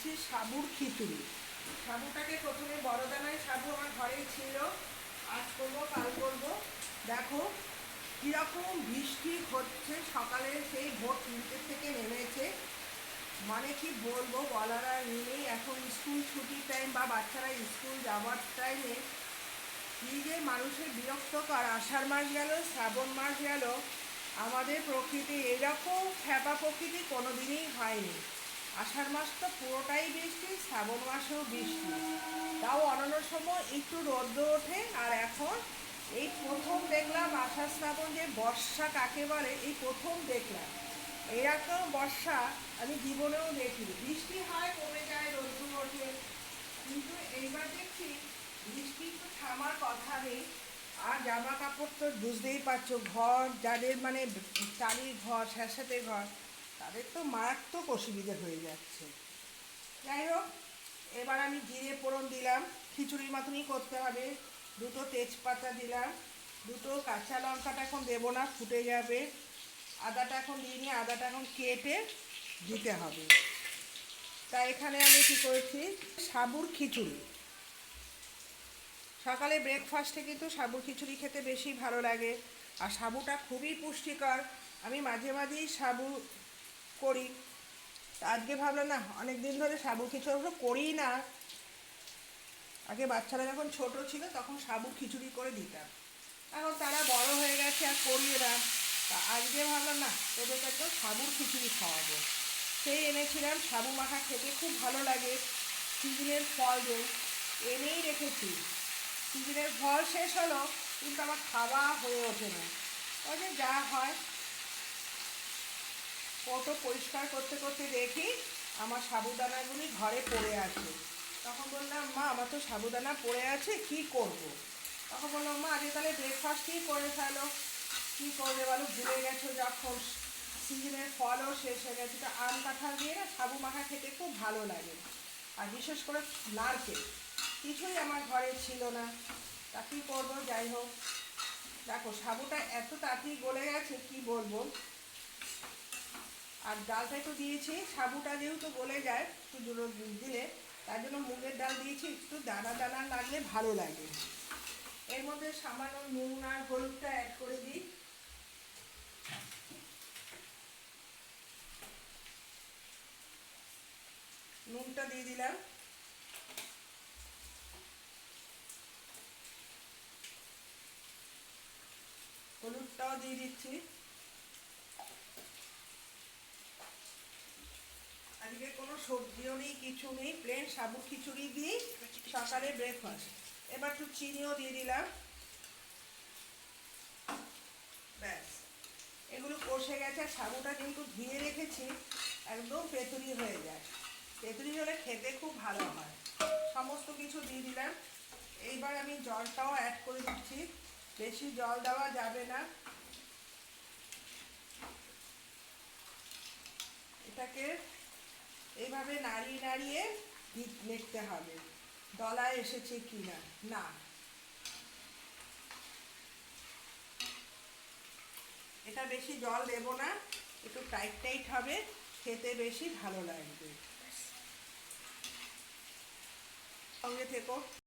বানাচ্ছি সাবুর খিচুড়ি। সাবুটাকে প্রথমে বড় দানায় সাবু আমার ঘরেই ছিল। আজ করব, কাল করব। দেখো, কীরকম বৃষ্টি হচ্ছে। সকালে সেই ভোর তিনটে থেকে নেমেছে। মানে কি বলব, বলার আর নেই। এখন স্কুল ছুটির টাইম বা বাচ্চারা স্কুল যাওয়ার টাইমে কি যে মানুষের বিরক্তকর আষাঢ় মাস গেল, শ্রাবণ মাস গেল। আমাদের প্রকৃতি এরকম খ্যাপা প্রকৃতি কোনোদিনই হয়নি। আষাঢ় মাস তো পুরোটাই বৃষ্টি, শ্রাবণ মাসেও বৃষ্টি। তাও অন্যান্য সময় একটু রোদ্র ওঠে, আর এখন এই প্রথম দেখলাম আষাঢ় শ্রাবণ যে বর্ষা কাকে বলে, এই প্রথম দেখলাম। এরকম বর্ষা আমি জীবনেও দেখিনি। বৃষ্টি হয়, কমে যায় রোদ্র ওঠে। কিন্তু এইবার দেখছি বৃষ্টি তো থামার কথা নেই। আর জামা কাপড় তো বুঝতেই পারছ, ঘর, যাদের মানে চালির ঘর, স্যাঁতস্যাঁতে ঘর তাদের তো মারাত্মক অসুবিধে হয়ে যাচ্ছে। যাই হোক, এবার আমি জিরে ফোড়ন দিলাম, খিচুড়ির মতনই করতে হবে। দুটো তেজপাতা দিলাম, দুটো কাঁচা লঙ্কাটা এখন দেবো না, ফুটে যাবে। আদাটা এখন দিইনি, আদাটা এখন কেটে দিতে হবে। তা এখানে আমি কি করেছি? সাবুর খিচুড়ি। সকালে ব্রেকফাস্টে কিন্তু সাবুর খিচুড়ি খেতে বেশি ভালো লাগে। আর সাবুটা খুবই পুষ্টিকর। আমি মাঝে মাঝেই সাবু করি। তা আজকে ভাবলাম, না অনেক দিন ধরে সাবু খিচুড়ি করি না। আগে বাচ্চারা যখন ছোট ছিল, তখন সাবু খিচুড়ি করে দিতাম। এখন তারা বড় হয়ে গেছে, আর করিয়ে না। তা আজকে ভাবলাম, না, তোদেরকে তো সাবুর খিচুড়ি খাওয়াবো। সেই এনেছিলাম সাবু মাখা খেতে, খুব ভালো লাগে। সিজনের ফল যে, এনেই রেখেছি। সিজনের ফল শেষ হলো, কিন্তু আমার খাওয়া হয়ে ওঠে না। ওই যা হয় কত পরিষ্কার করতে করতে দেখি আমার সাবুদানাগুলি ঘরে পড়ে আছে। তখন বললাম, মা, আমার তো সাবুদানা পড়ে আছে, কি করব। তখন বললাম, মা আজকে তাহলে ব্রেকফাস্টই করে ফেলো। কী করবে বলো, ভুলে গেছো যখন সিজনের ফলও শেষ হয়ে গেছে। তো আম কাঁঠাল দিয়ে না সাবু মাখা খেতে খুব ভালো লাগে। আর বিশেষ করে নারকেল, কিছুই আমার ঘরে ছিল না। তা কী করব? যাই হোক। দেখো, সাবুটা এত তাড়াতাড়ি গলে গেছে, কি বলব? আর ডালটা একটু দিয়েছি, সাবুটা যেহেতু গলে যায়, একটু জোর দিলে, তার জন্য মুগের ডাল দিয়েছি, একটু দানা দানা লাগলে ভালো লাগে। এর মধ্যে সামান্য নুন আর হলুদটা অ্যাড করে দিই। নুনটা দিয়ে দিলাম। হলুদটাও দিয়ে দিচ্ছি। আজকে কোনো সবজিও নেই, কিছু নেই প্লেন সাবু খিচুড়ি দিই সকালে ব্রেকফাস্ট এবার একটু চিনিও দিয়ে দিলাম। ব্যাস। এগুলো কষে গেছে সাবুটা কিন্তু ধুয়ে রেখেছি, একদম পেতুরি হয়ে যায়। পেতুরি হলে খেতে খুব ভালো হয়। সমস্ত কিছু দিয়ে দিলাম। এইবার আমি জলটাও অ্যাড করে দিচ্ছি। বেশি জল দেওয়া যাবে না। এটাকে এইভাবে নাড়িয়ে নাড়িয়ে দেখতে হবে। দলায় এসেছে কি না। না এটা বেশি জল দেব না, একটু টাইট টাইট হবে, খেতে বেশি ভালো লাগবে। সঙ্গে থেকো।